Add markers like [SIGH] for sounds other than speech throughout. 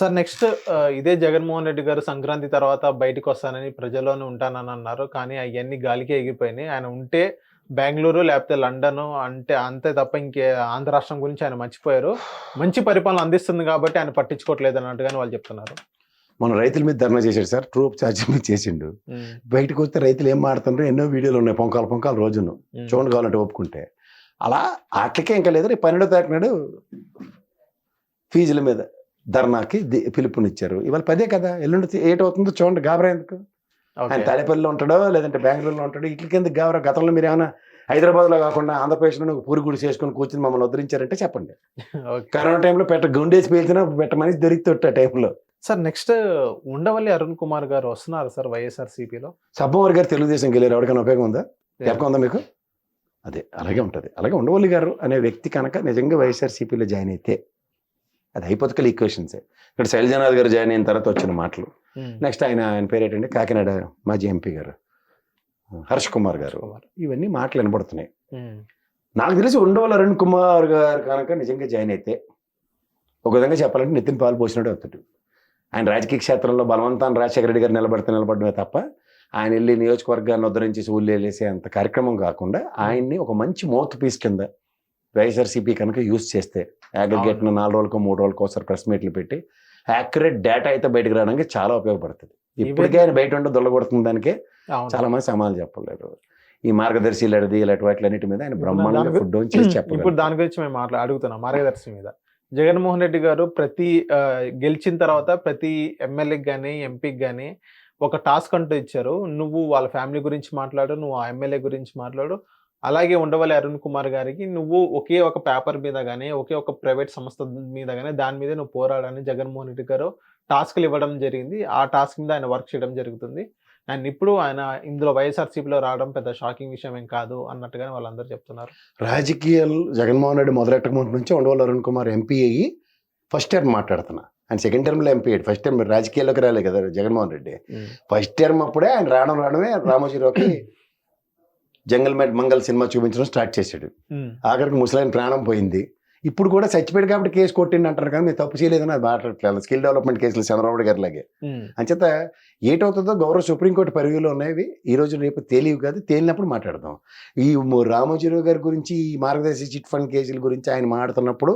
Sir next ఇదే జగన్మోహన్ రెడ్డి గారు సంక్రాంతి తర్వాత బయటకు వస్తానని ప్రజల్లోనే ఉంటానని అన్నారు. కానీ అవన్నీ గాలికి ఎగిరిపోయినాయి. ఆయన ఉంటే బెంగళూరు లేకపోతే లండన్ అంటే అంతే తప్ప ఇంకే ఆంధ్ర రాష్ట్రం గురించి ఆయన మర్చిపోయారు. మంచి పరిపాలన అందిస్తుంది కాబట్టి ఆయన పట్టించుకోవట్లేదు అన్నట్టుగానే వాళ్ళు చెప్తున్నారు. మన రైతుల మీద ధర్నా చేశాడు సార్. ట్రూప్ ఛార్జింగ్ మీద చేసిండు. బయటకు వస్తే రైతులు ఏం మాడుతుండ్రో ఎన్నో వీడియోలు ఉన్నాయి పొంకాలు పొంకాలు రోజును. చూడండి కావాలంటే ఒప్పుకుంటే. అలా వాటికే ఇంకా లేదు. రేపు పన్నెండో తారీఖు నాడు ఫీజుల మీద ధర్నాకి పిలుపునిచ్చారు. ఇవాళ పదే కదా ఎల్లుండి ఏటవుతుందో చూడండి గాబరా ఎందుకు? ఆయన. తాడేపల్లిలో ఉంటాడో లేదంటే బెంగళూరులో ఉంటాడో ఇట్లకి ఎందుకు గాబరా? గతంలో మీరు ఏమైనా హైదరాబాద్లో కాకుండా ఆంధ్రప్రదేశ్లో పూరి గుడి చేసుకొని కూర్చుని మమ్మల్ని ఉద్ధరించారంటే చెప్పండి. కరోనా టైంలో పెట్ట గుండేసి పేల్చినా పెట్ట మనిషి దొరికితే ఆ టైంలో. సార్ నెక్స్ట్ ఉండవల్లి అరుణ్ కుమార్ గారు వస్తున్నారు సార్ వైఎస్ఆర్ సిపిలో సబ్బవర్ గారు తెలుగుదేశం వెళ్ళారు ఎవరికైనా ఉపయోగం ఉందా? చెప్పక ఉందా మీకు? అదే అలాగే ఉంటుంది. అలాగే ఉండవల్లి గారు అనే వ్యక్తి కనుక నిజంగా వైఎస్ఆర్సీపీలో జాయిన్ అయితే అది హైపోతికల్ ఈక్వేషన్సే ఇక్కడ శైలజనాథ్ గారు జాయిన్ అయిన తర్వాత వచ్చిన మాటలు. నెక్స్ట్ ఆయన ఆయన పేరు ఏంటంటే కాకినాడ మాజీ ఎంపీ గారు. హర్ష్ కుమార్ గారు. ఇవన్నీ మాటలు వినబడుతున్నాయి. నాకు తెలిసి ఉండవల్లి అరుణ్ కుమార్ గారు కనుక నిజంగా జాయిన్ అయితే ఒక విధంగా చెప్పాలంటే నితిన్ పాలు పోసినట్టు అవుతాడు. ఆయన రాజకీయ క్షేత్రంలో బలవంతాన్ని రాజశేఖర రెడ్డి గారు నిలబడితే నిలబడమే తప్ప ఆయన వెళ్ళి నియోజకవర్గాన్ని ఉద్ధరించి ఊళ్ళో వెళ్ళేసే అంత కార్యక్రమం కాకుండా ఆయన్ని ఒక మంచి మౌత్ పీస్ కింద వైఎస్ఆర్సీపీ కనుక యూస్ చేస్తే అగ్రిగేట్ నాలుగు రోజులకో మూడు రోజులకో ఒకసారి ప్రెస్ మీట్లు పెట్టి యాక్యురేట్ డేటా అయితే బయటకు రావడానికి చాలా ఉపయోగపడుతుంది. ఇప్పటికే ఆయన బయట ఉంటే దొల్లగొడుతున్న దానికే చాలా మంది సమాధానం చెప్పలేరు. ఈ మార్గదర్శి లడిది ఇలాంటి వాటిలన్నిటి మీద ఆయన బ్రహ్మాండంగా ఫుడ్ [CLEARS THROAT] చేసి ఇప్పుడు దాని గురించి మేము మాట్లా అడుగుతున్నాం మార్గదర్శి మీద. జగన్మోహన్ రెడ్డి గారు ప్రతి గెలిచిన తర్వాత ప్రతి ఎమ్మెల్యేకి కానీ ఎంపీకి కానీ ఒక టాస్క్ అంటూ ఇచ్చారు. నువ్వు వాళ్ళ ఫ్యామిలీ గురించి మాట్లాడు నువ్వు ఆ ఎమ్మెల్యే గురించి మాట్లాడు అలాగే ఉండవల్లి అరుణ్ కుమార్ గారికి నువ్వు ఒకే ఒక పేపర్ మీద కానీ ఒకే ఒక ప్రైవేట్ సంస్థ మీద కానీ దాని మీద నువ్వు పోరాడని జగన్మోహన్ రెడ్డి గారు టాస్క్లు ఇవ్వడం జరిగింది. ఆ టాస్క్ మీద ఆయన వర్క్ చేయడం జరుగుతుంది. అండ్ ఇప్పుడు ఆయన ఇందులో వైఎస్ఆర్సీపీలో రావడం పెద్ద షాకింగ్ విషయం ఏం కాదు అన్నట్టుగానే వాళ్ళందరూ చెప్తున్నారు. రాజకీయాలు జగన్మోహన్ రెడ్డి మొదలెట్టక ముందు నుంచి ఉండవల్లి అరుణ్ కుమార్ ఎంపీ అయ్యి ఫస్ట్ టర్మ్ మాట్లాడుతున్నా. ఆయన సెకండ్ టర్మ్లో ఎంపీ అయ్యాడు. ఫస్ట్ టర్మ్ రాజకీయాల్లోకి రాలే కదా జగన్మోహన్ రెడ్డి. ఫస్ట్ టర్మ్ అప్పుడే ఆయన రావడం రావడమే రామోజీరావుకి జంగల్ మెడ్ మంగల్ సినిమా చూపించడం స్టార్ట్ చేశాడు. ఆఖరికి ముసలాయన ప్రాణం పోయింది. ఇప్పుడు కూడా చచ్చిపోయాడు కాబట్టి కేసు కొట్టింది అంటారు కానీ మీరు తప్పు చేయలేదని అది మాట్లాడట్లేదు స్కిల్ డెవలప్మెంట్ కేసులు చంద్రబాబు గారి లాగే. అంచేత ఏటవుతుందో గౌరవ సుప్రీంకోర్టు పరిధిలో ఉన్నవి ఈ రోజు రేపు తేలివి కాదు తేలినప్పుడు మాట్లాడదాం. ఈ రామోజీరావు గారి గురించి ఈ మార్గదర్శి చిట్ ఫండ్ కేసుల గురించి ఆయన మాట్లాడుతున్నప్పుడు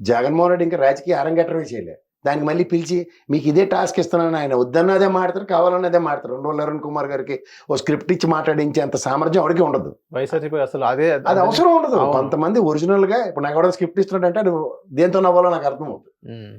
జగన్మోహన్ రెడ్డి ఇంకా రాజకీయ అరంగేట్రమే చేయలే. దానికి మళ్ళీ పిలిచి మీకు ఇదే టాస్క్ ఇస్తున్నాను ఆయన వద్దన్నదే మాడతారు కావాలన్నదే మాడతారు. రెండు రోజులు అరుణ్ కుమార్ గారికి ఓ స్క్రిప్ట్ ఇచ్చి మాట్లాడించే అంత సామర్థ్యం ఎవరికి ఉండదు. వైఎస్ఆర్సీపీ అసలు అదే అది అవసరం ఉండదు. కొంతమంది ఒరిజినల్గా ఇప్పుడు నాకు ఎవరైనా స్క్రిప్ట్ ఇస్తున్నాడంటే అది దేంతో నవ్వాలో నాకు అర్థం అవుతుంది ఉమ్.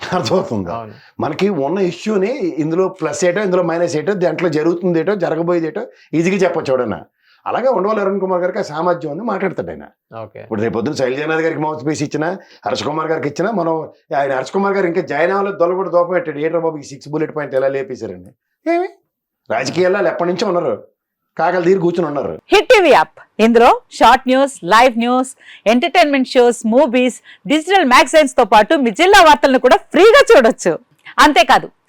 అర్థమవుతుంది మనకి ఉన్న ఇష్యూని ఇందులో ప్లస్ ఏటో ఇందులో మైనస్ ఏటో దాంట్లో జరుగుతుంది ఏటో జరగబోయేది ఏటో ఈజీగా చెప్పొచ్చు ఎవడన్నా. అలాగే ఉండవాలి అరుణ్ కుమార్ గారికి ఆ సామర్థ్యం ఉంది మాట్లాడతాడు ఆయన. ఓకే. ఇప్పుడు రేపు పొద్దున శైలజనాథ్ గారికి మౌత్ పీస్ ఇచ్చినా హర్ష కుమార్ గారికి ఇచ్చినా మనం ఆయన హర్ష కుమార్ గారు ఇంకా జాయిన్ అవ్వలేదు దొలగొడు దోపం పెట్టాడు. ఏంట్రా బాబు ఈ సిక్స్ బుల్లెట్ పాయింట్ ఎలా లేపేశారండి? ఏమి? రాజకీయాల్లో వాళ్ళు ఎప్పటి నుంచో ఉన్నారు. కాకలు తీరి కూర్చుని ఉన్నారు. Hit TV app. ఇందులో short news live news entertainment shows movies digital మ్యాగజైన్స్తో పాటు మీ జిల్లా వార్తలను కూడా ఫ్రీగా చూడొచ్చు. అంతేకాదు